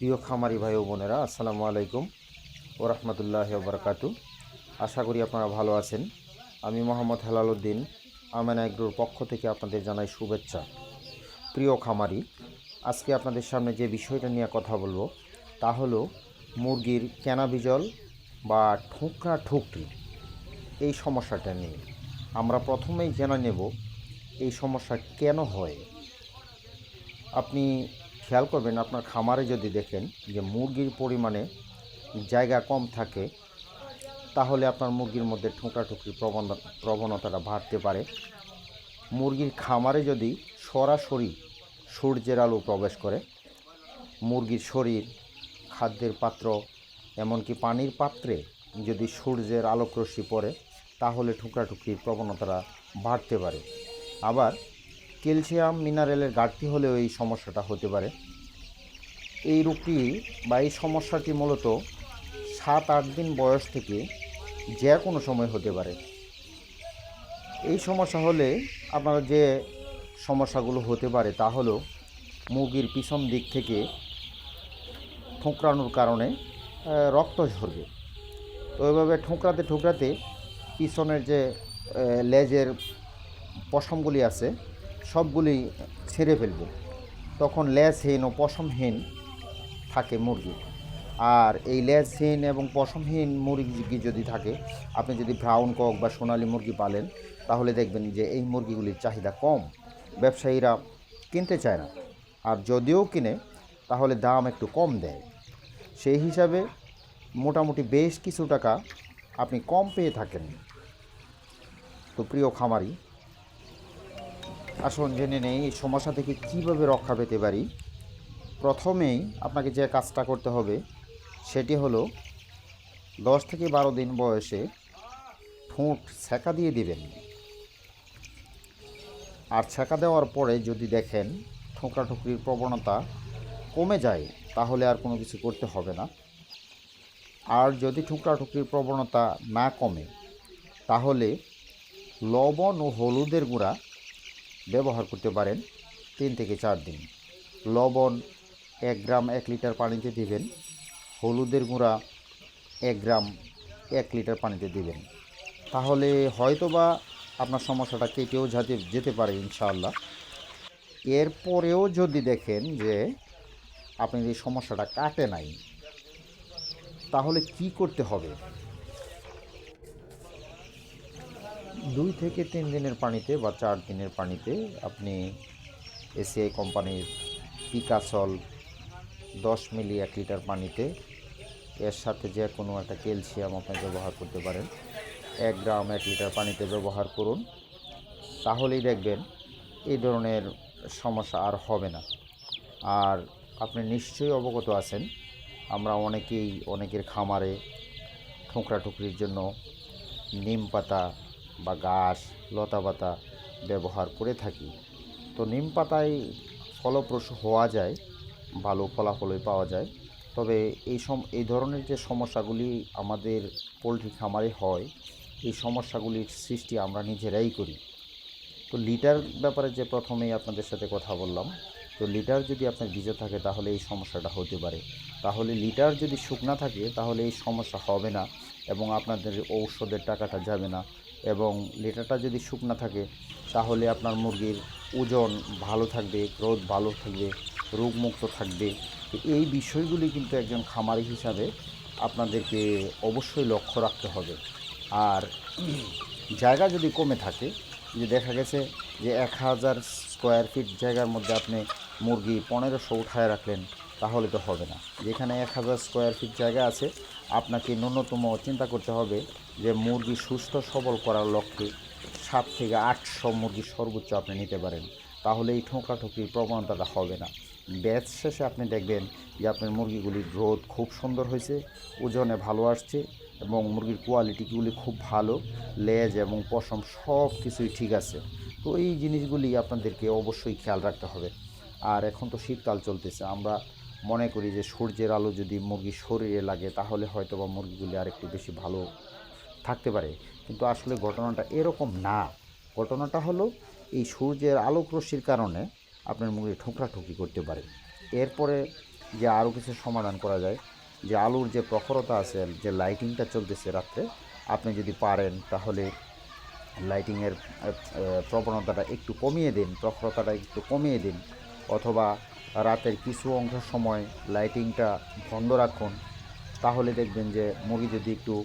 প্রিয় খামারি ভাই ও বোনেরা, আসসালামু আলাইকুম ও রহমতুল্লাহ বরকাতু আশা করি আপনারা ভালো আছেন। আমি মোহাম্মদ হেলাল উদ্দিন আমেনা এগ্রোর পক্ষ থেকে আপনাদের জানাই শুভেচ্ছা। প্রিয় খামারি, আজকে আপনাদের সামনে যে বিষয়টা নিয়ে কথা বলব, তা হলো মুরগির কেনা বিজল বা ঠোকরা ঠুকরি। এই সমস্যাটা নিয়ে। আমরা প্রথমেই জেনে নেব এই সমস্যা কেন হয়। আপনি খেয়াল করবেন, আপনার খামারে যদি দেখেন যে মুরগির পরিমাণে জায়গা কম থাকে, তাহলে আপনার মুরগির মধ্যে প্রবণ প্রবণতাটা বাড়তে পারে। মুরগির খামারে যদি সরাসরি সূর্যের আলো প্রবেশ করে, মুরগির শরীর, খাদ্যের পাত্র, এমনকি পানির পাত্রে যদি সূর্যের আলোকরশ্মি পড়ে, তাহলে ঠুকরাঠুকরির প্রবণতাটা বাড়তে পারে। আবার ক্যালসিয়াম মিনারেলের ঘাটতি হলেও এই সমস্যাটা হতে পারে। এই রোগটি বা এই সমস্যাটি মূলত সাত, আট দিন বয়স থেকে যে কোনো সময় হতে পারে। এই সমস্যা হলে আপনার যে সমস্যাগুলো হতে পারে তা হলো মুরগির পিছন দিক থেকে ঠোঁকরানোর কারণে রক্ত ঝরবে। তো এভাবে ঠোঁকরাতে ঠোকরাতে পিছনের যে লেজের পশমগুলি আছে সবগুলি ছেড়ে ফেলবে। তখন লেজহীন ও পশমহীন থাকে মুরগি। আর এই লেজহীন এবং পশমহীন মুরগি যদি থাকে, আপনি যদি ব্রাউন কক বা সোনালী মুরগি পালেন, তাহলে দেখবেন যে এই মুরগিগুলির চাহিদা কম। ব্যবসায়ীরা কিনতে চায় না। আর যদিও কিনে, তাহলে দাম একটু কম দেয়। সেই হিসাবে মোটামুটি বেশ কিছু টাকা আপনি কম পেয়ে থাকেন। তো প্রিয় খামারি আসুন, জেনে নেই এই সমস্যা থেকে কীভাবে রক্ষা পেতে পারি। প্রথমেই আপনাকে যে কাজটা করতে হবে, সেটি হলো দশ থেকে বারো দিন বয়সে ঠোঁট ছ্যাঁকা দিয়ে দিবেন। আর ছ্যাঁকা দেওয়ার পরে যদি দেখেন ঠোকরাঠুকরির প্রবণতা কমে যায়, তাহলে আর কোনো কিছু করতে হবে না। আর যদি ঠুকরাঠুকরির প্রবণতা না কমে, তাহলে লবণ ও হলুদের গুঁড়া ব্যবহার করতে পারেন তিন থেকে চার দিন। লবণ এক গ্রাম এক লিটার পানিতে দিবেন। হলুদের গুঁড়া এক গ্রাম এক লিটার পানিতে দিবেন। তাহলে হয়তোবা আপনার সমস্যাটা কেটেও যাতে, যেতে পারে ইনশাআল্লাহ। এরপরেও যদি দেখেন যে আপনার এই সমস্যাটা কাটে নাই, তাহলে কি করতে হবে? দুই থেকে তিন দিনের পানিতে বা চার দিনের পানিতে আপনি এসিআই কোম্পানির পিকাসল দশ মিলি এক লিটার পানিতে এর সাথে যে কোনো একটা ক্যালসিয়াম আপনি ব্যবহার করতে পারেন। এক গ্রাম এক লিটার পানিতে ব্যবহার করুন। তাহলেই দেখবেন এই ধরনের সমস্যা আর হবে না। আর আপনি নিশ্চয়ই অবগত আছেন, আমরা অনেকেই অনেকের খামারে ঠোকরা টুকরির জন্য নিম পাতা বা ঘাস, লতা পাতা ব্যবহার করে থাকি। তো নিম পাতায় ফলপ্রসূ হওয়া যায়, ভালো ফলাফলই পাওয়া যায়। তবে এই সম, এই ধরনের যে সমস্যাগুলি আমাদের পোলট্রি খামারে হয়, এই সমস্যাগুলির সৃষ্টি আমরা নিজেরাই করি। তো লিটার ব্যাপারে যে প্রথমেই আপনাদের সাথে কথা বললাম, তো লিটার যদি আপনার ভিজে থাকে তাহলে এই সমস্যাটা হতে পারে। তাহলে লিটার যদি শুকনা থাকে তাহলে এই সমস্যা হবে না এবং আপনাদের ঔষধের টাকাটা যাবে না। এবং লিটারটা যদি শুকনা থাকে, তাহলে আপনার মুরগির ওজন ভালো থাকবে, গ্রোথ ভালো থাকবে, রোগমুক্ত থাকবে। এই বিষয়গুলি কিন্তু একজন খামারি হিসাবে আপনাদেরকে অবশ্যই লক্ষ্য রাখতে হবে। আর জায়গা যদি কমে থাকে, যে দেখা গেছে যে এক হাজার স্কোয়ার ফিট জায়গার মধ্যে আপনি মুরগি পনেরোশো উঠায় রাখলেন, তাহলে তো হবে না। যেখানে এক হাজার স্কোয়ার ফিট জায়গা আছে আপনাকে ন্যূনতম চিন্তা করতে হবে যে মুরগি সুস্থ সবল করার লক্ষ্যে সাত থেকে আটশো মুরগি সর্বোচ্চ আপনি নিতে পারেন। তাহলে এই ঠোঁকাঠুকির প্রবণতাটা হবে না। ব্যাচ শেষে আপনি দেখবেন যে আপনার মুরগিগুলির গ্রোথ খুব সুন্দর হয়েছে, ওজনে ভালো আসছে এবং মুরগির কোয়ালিটিগুলি খুব ভালো, লেজ এবং পশম সব কিছুই ঠিক আছে। তো এই জিনিসগুলি আপনাদেরকে অবশ্যই খেয়াল রাখতে হবে। আর এখন তো শীতকাল চলতেছে, আমরা মনে করি যে সূর্যের আলো যদি মুরগির শরীরে লাগে, তাহলে হয়তো বা মুরগিগুলি আরেকটু বেশি ভালো থাকতে পারে। কিন্তু আসলে ঘটনাটা এরকম না। ঘটনাটা হলো, এই সূর্যের আলোক রশ্মির কারণে আপনার মুরগি ঠোকরাঠুকি করতে পারে। এরপরে যে আরও কিছু সমাধান করা যায়, যে আলুর যে প্রখরতা আছে, যে লাইটিংটা চলতেছে রাত্রে, আপনি যদি পারেন, তাহলে লাইটিংয়ের প্রবণতাটা একটু কমিয়ে দিন, প্রখরতাটা একটু কমিয়ে দিন। অথবা রাতের কিছু অংশ সময় লাইটিংটা বন্ধ রাখুন। তাহলে দেখবেন যে মুরগি যদি একটু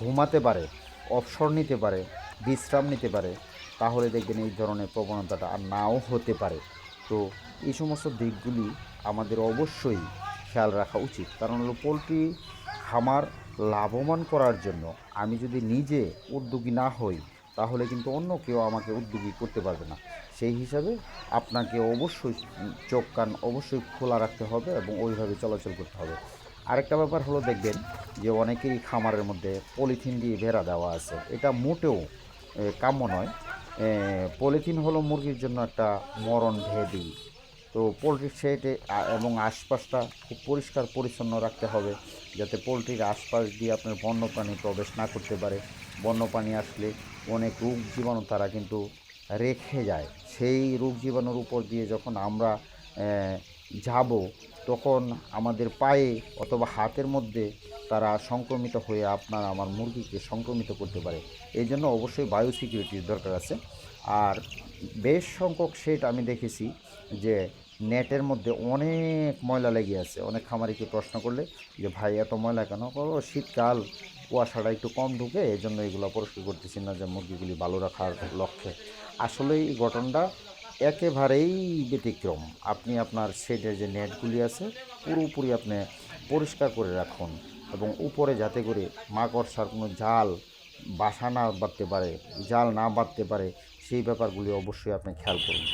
ঘুমাতে পারে, অবসর নিতে পারে, বিশ্রাম নিতে পারে, তাহলে দেখবেন এই ধরনের প্রবণতাটা আর নাও হতে পারে। তো এই সমস্ত দিকগুলি আমাদের অবশ্যই খেয়াল রাখা উচিত। কারণ হলো পোলট্রি খামার লাভবান করার জন্য আমি যদি নিজে উদ্যোগী না হই তাহলে কিন্তু অন্য কেউ আমাকে উদ্যোগী করতে পারবে না। সেই হিসাবে আপনাকে অবশ্যই চোখ কান অবশ্যই খোলা রাখতে হবে এবং ওইভাবে চলাচল করতে হবে। আরেকটা ব্যাপার হলো দেখবেন যে অনেকেরই খামারের মধ্যে পলিথিন দিয়ে ভেড়া দেওয়া আছে। এটা মোটেও কাম্য নয়। পলিথিন হলো মুরগির জন্য একটা মরণ ভেদি তো পোলট্রির সেটে এবং আশপাশটা খুব পরিষ্কার পরিচ্ছন্ন রাখতে হবে যাতে পোলট্রির আশপাশ দিয়ে আপনার বন্যপ্রাণী প্রবেশ না করতে পারে। বন্যপ্রাণী আসলে অনেক রোগ জীবাণু তারা কিন্তু রেখে যায়। সেই রোগ জীবাণুর উপর দিয়ে যখন আমরা যাব, তখন আমাদের পায়ে অথবা হাতের মধ্যে তারা সংক্রমিত হয়ে আপনার আমার মুরগিকে সংক্রমিত করতে পারে। এই জন্য অবশ্যই বায়ো সিকিউরিটির দরকার আছে। আর বেশ সংখ্যক সেট আমি দেখেছি যে নেটের মধ্যে অনেক ময়লা লেগে আছে। অনেক খামারিকে প্রশ্ন করলে যে, ভাই, এত ময়লা কেন? বলো শীতকাল কুয়াশাটা একটু কম ঢুকে এই জন্য এগুলো পরিষ্কার করতেছি না যে, মুরগিগুলি ভালো রাখার লক্ষ্যে। আসলে এই ঘটনাটা একেবারেই ব্যতিক্রম। আপনি আপনার শেডের যে নেটগুলি আছে, পুরোপুরি আপনি পরিষ্কার করে রাখুন এবং উপরে যাতে করে মাকড়সার কোনো জাল বাসা না বাঁধতে পারে, জাল না বাঁধতে পারে সেই ব্যাপারগুলি অবশ্যই আপনি খেয়াল করুন।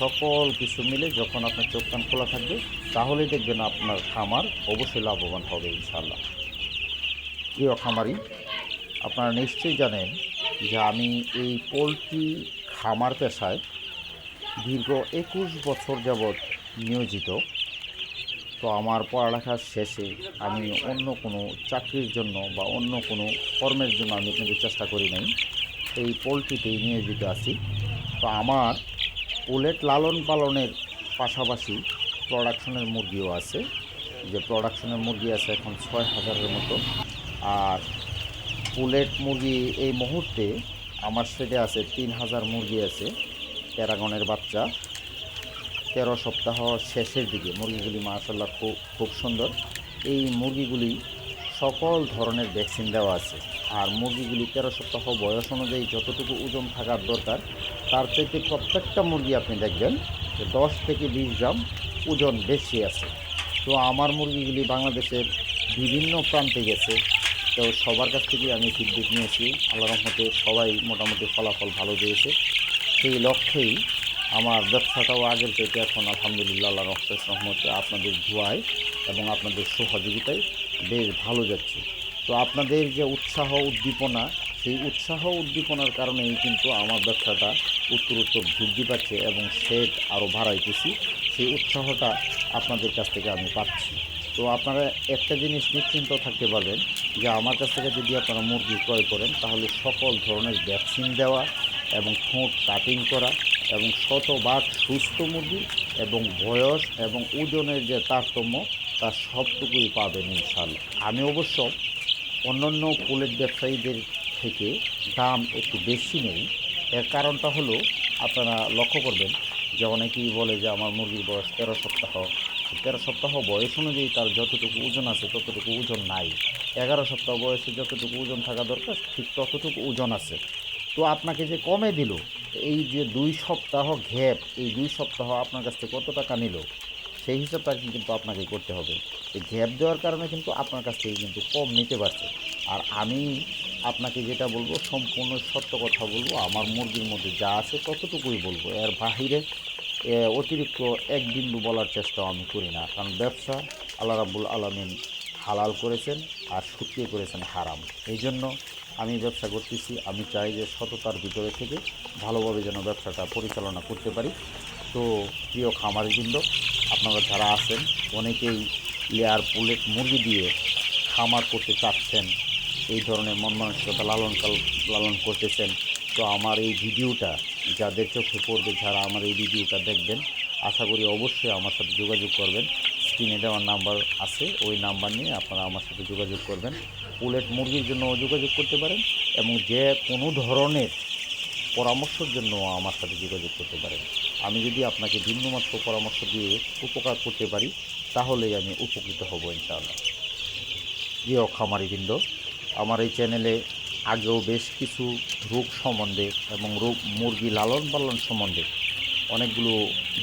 সকল কিছু মিলে যখন আপনার চোখ কান খোলা থাকবে তাহলে দেখবেন আপনার খামার অবশ্যই লাভবান হবে ইনশাল্লাহ প্রিয় খামারি, আপনারা নিশ্চয়ই জানেন যে আমি এই পোলট্রি খামার পেশায় দীর্ঘ একুশ বছর যাবৎ নিয়োজিত। তো আমার পড়ালেখার শেষে আমি অন্য কোনো চাকরির জন্য বা অন্য কোনো কর্মের জন্য আমি কিন্তু চেষ্টা করি নাই। এই পোলট্রিতেই নিয়োজিত আছি তো আমার পোলেট লালন পালনের পাশাপাশি প্রোডাকশনের মুরগিও আছে। যে প্রোডাকশনের মুরগি আছে এখন ছয় হাজারের মতো। আর পুলেট মুরগি এই মুহূর্তে আমার সেটে আছে তিন হাজার মুরগি আছে, প্যারাগনের বাচ্চা। তেরো সপ্তাহ শেষের দিকে মুরগিগুলি মাশাল্লাহ খুব খুব সুন্দর। এই মুরগিগুলি সকল ধরনের ভ্যাকসিন দেওয়া আছে। আর মুরগিগুলি তেরো সপ্তাহ বয়স অনুযায়ী যতটুকু ওজন থাকার দরকার, তার থেকে প্রত্যেকটা মুরগি আপনি দেখবেন যে দশ থেকে বিশ গ্রাম ওজন বেশি আছে। তো আমার মুরগিগুলি বাংলাদেশের বিভিন্ন প্রান্তে গেছে। তো সবার কাছ থেকে আমি ফিডব্যাক নিয়েছি। আল্লাহ রহমতে সবাই মোটামুটি ফলাফল ভালো দিয়েছে। সেই লক্ষ্যেই আমার ব্যবসাটাও আগের থেকে এখন আলহামদুলিল্লাহ আল্লাহ রহমতে আপনাদের ধোয়ায় এবং আপনাদের সহযোগিতায় বেশ ভালো যাচ্ছে। তো আপনাদের যে উৎসাহ উদ্দীপনা, সেই উৎসাহ উদ্দীপনার কারণেই কিন্তু আমার ব্যবসাটা উত্তর উত্তর বৃদ্ধি পাচ্ছে এবং সেট আরও বাড়াইতেছি। সেই উৎসাহটা আপনাদের কাছ থেকে আমি পাচ্ছি। তো আপনারা একটা জিনিস নিশ্চিন্ত থাকতে পারবেন যে আমার কাছ থেকে যদি আপনারা মুরগি ক্রয় করেন, তাহলে সকল ধরনের ভ্যাকসিন দেওয়া এবং ঠোঁট কাটিং করা এবং শতভাগ সুস্থ মুরগি এবং বয়স এবং ওজনের যে তারতম্য তার সবটুকুই পাবেন ইনশাল্লাহ আমি অবশ্য অন্যান্য ফুলের ব্যবসায়ীদের থেকে দাম একটু বেশি নেই। এর কারণটা হলো, আপনারা লক্ষ্য করবেন যে অনেকেই বলে যে আমার মুরগির বয়স তেরো সপ্তাহ। তেরো সপ্তাহ বয়স অনুযায়ী তার যতটুকু ওজন আছে ততটুকু ওজন নাই। এগারো সপ্তাহ বয়সে যতটুকু ওজন থাকা দরকার, ঠিক ততটুকু ওজন আছে। তো আপনাকে যে কমে দিল, এই যে দুই সপ্তাহ ঘ্যাপ এই দুই সপ্তাহ আপনার কাছ থেকে কত টাকা নিল? সেই হিসাবটা কিন্তু আপনাকে করতে হবে। এই গ্যাপ দেওয়ার কারণে কিন্তু আপনার কাছ থেকে কিন্তু কম নিতে পারছে। আর আমি আপনাকে যেটা বলব, সম্পূর্ণ সত্য কথা বলব, আমার মুরগির মধ্যে যা আছে ততটুকুই বলব। এর বাহিরে অতিরিক্ত এক বিন্দু বলার চেষ্টাও আমি করি না। কারণ ব্যবসা আল্লাহ রাবুল আলমিন হালাল করেছেন আর শুকিয়ে করেছেন হারাম। এই জন্য আমি ব্যবসা করতেছি। আমি চাই যে সততার ভিতরে থেকে ভালোভাবে যেন ব্যবসাটা পরিচালনা করতে পারি। তো প্রিয় খামারিবৃন্দ আপনারা যারা আছেন, অনেকেই লেয়ার পুলেট মুরগি দিয়ে খামার করতে চাচ্ছেন, এই ধরনের মন মানসিকতা লালন লালন করতেছেন। তো আমার এই ভিডিওটা যাদের চোখে পড়বে, যারা আমার এই ভিডিওটা দেখবেন, আশা করি অবশ্যই আমার সাথে যোগাযোগ করবেন। স্ক্রিনে দেওয়ার নাম্বার আছে, ওই নাম্বার নিয়ে আপনারা আমার সাথে যোগাযোগ করবেন। পুলেট মুরগির জন্য যোগাযোগ করতে পারেন এবং যে কোনো ধরনের পরামর্শের জন্য আমার সাথে যোগাযোগ করতে পারেন। আমি যদি আপনাকে ভিন্নমাত্র পরামর্শ দিয়ে উপকার করতে পারি, তাহলেই আমি উপকৃত হব ইনশাআল্লাহ। প্রিয় খামারিবৃন্দ, আমার এই চ্যানেলে আগেও বেশ কিছু রোগ সম্বন্ধে এবং রোগ, মুরগি লালন পালন সম্বন্ধে অনেকগুলো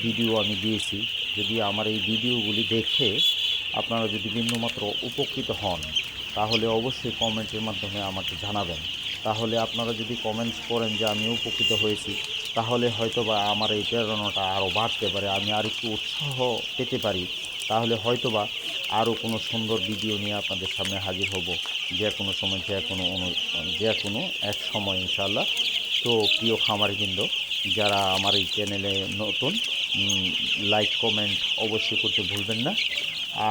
ভিডিও আমি দিয়েছি। যদি আমার এই ভিডিওগুলি দেখে আপনারা যদি বিন্দুমাত্র উপকৃত হন, তাহলে অবশ্যই কমেন্টের মাধ্যমে আমাকে জানাবেন। তাহলে আপনারা যদি কমেন্টস করেন যে আমি উপকৃত হয়েছি, তাহলে হয়তো বা আমার এই প্রেরণাটা আরও বাড়তে পারে, আমি আর একটু উৎসাহ পেতে পারি। তাহলে হয়তো বা আরও কোনো সুন্দর ভিডিও নিয়ে আপনাদের সামনে হাজির হব, যে কোনো সময়, যে কোনো অনু, যে কোনো এক সময় ইনশাল্লাহ তো প্রিয় খামারি কিন্তু যারা আমার এই চ্যানেলে নতুন লাইক কমেন্ট অবশ্যই করতে ভুলবেন না।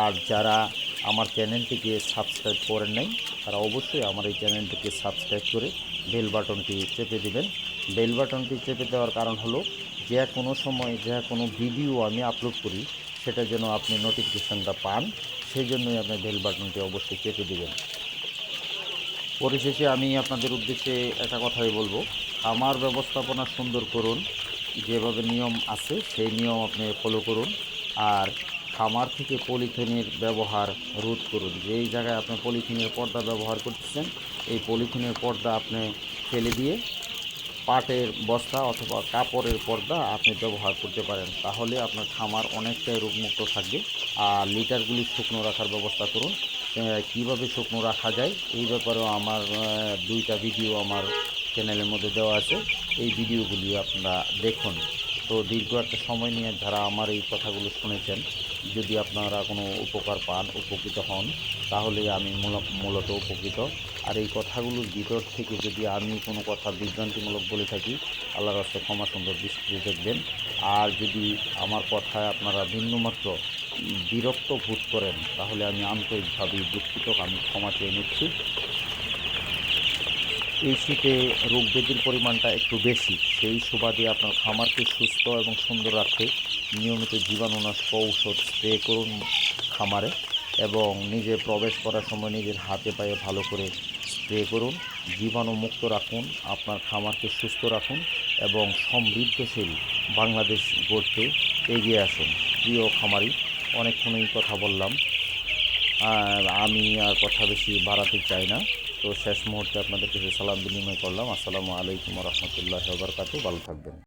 আর যারা আমার চ্যানেলটিকে সাবস্ক্রাইব করেন নাই, তারা অবশ্যই আমার এই চ্যানেলটিকে সাবস্ক্রাইব করে বেল বাটনটি চেপে দেবেন। বেল বাটনটি চেপে দেওয়ার কারণ হলো, যে কোনো সময়, যে কোনো ভিডিও আমি আপলোড করি, সেটা যেন আপনি নোটিফিকেশানটা পান, সেই জন্যই আপনি বেল বাটনটি অবশ্যই চেপে দেবেন। পরিশেষে আমি আপনাদের উদ্দেশ্যে একটা কথাই বলব, আমার ব্যবস্থাপনা সুন্দর করুন, যেভাবে নিয়ম আছে, সেই নিয়ম আপনি ফলো করুন, আর খামার থেকে পলিথিনের ব্যবহার রোধ করুন। যেই জায়গায় আপনি পলিথিনের পর্দা ব্যবহার করতেছেন, এই পলিথিনের পর্দা আপনি ফেলে দিয়ে পাটের বস্তা অথবা কাপড়ের পর্দা আপনি ব্যবহার করতে পারেন। তাহলে আপনার খামার অনেকটাই রোগমুক্ত থাকবে। আর লিটারগুলি শুকনো রাখার ব্যবস্থা করুন। কীভাবে শুকনো রাখা যায়, এই ব্যাপারেও আমার দুইটা ভিডিও আমার চ্যানেলের মধ্যে দেওয়া আছে। এই ভিডিওগুলি আপনারা দেখুন। তো দীর্ঘ একটা সময় নিয়ে যারা আমার এই কথাগুলো শুনেছেন যদি আপনারা কোনো উপকার পান, উপকৃত হন, তাহলে আমি মূল- মূলত উপকৃত। আর এই কথাগুলোর ভিতর থেকে যদি আমি কোনো কথা বিভ্রান্তিমূলক বলে থাকি, আল্লাহর রাস্তে ক্ষমা সুন্দর দৃষ্টিতে দেখবেন। আর যদি আমার কথায় আপনারা বিন্দুমাত্র বিরক্ত বোধ করেন, তাহলে আমি আন্তরিকভাবে দুঃখিত। আমি ক্ষমা চেয়ে নিচ্ছি। এই শীতে রোগ ব্যাধির পরিমাণটা একটু বেশি, সেই সুবাদে আপনার খামারকে সুস্থ এবং সুন্দর রাখতে নিয়মিত জীবাণুনাশক ঔষধ স্প্রে করুন খামারে এবং নিজে প্রবেশ করার সময় নিজের হাতে পায়ে ভালো করে স্প্রে করুন জীবাণু মুক্ত রাখুন, আপনার খামারকে সুস্থ রাখুন এবং সমৃদ্ধশীল বাংলাদেশ গড়তে এগিয়ে আসুন। প্রিয় খামারি, অনেকক্ষণই কথা বললাম। আর আমি আর কথা বেশি বাড়াতে চাই না। তো শেষ মুহূর্তে আপনাদের কিছু সালাম বিনিময় করলাম। আসসালামু আলাইকুম রহমতুল্লাহ বরকাতু ভালো থাকবেন।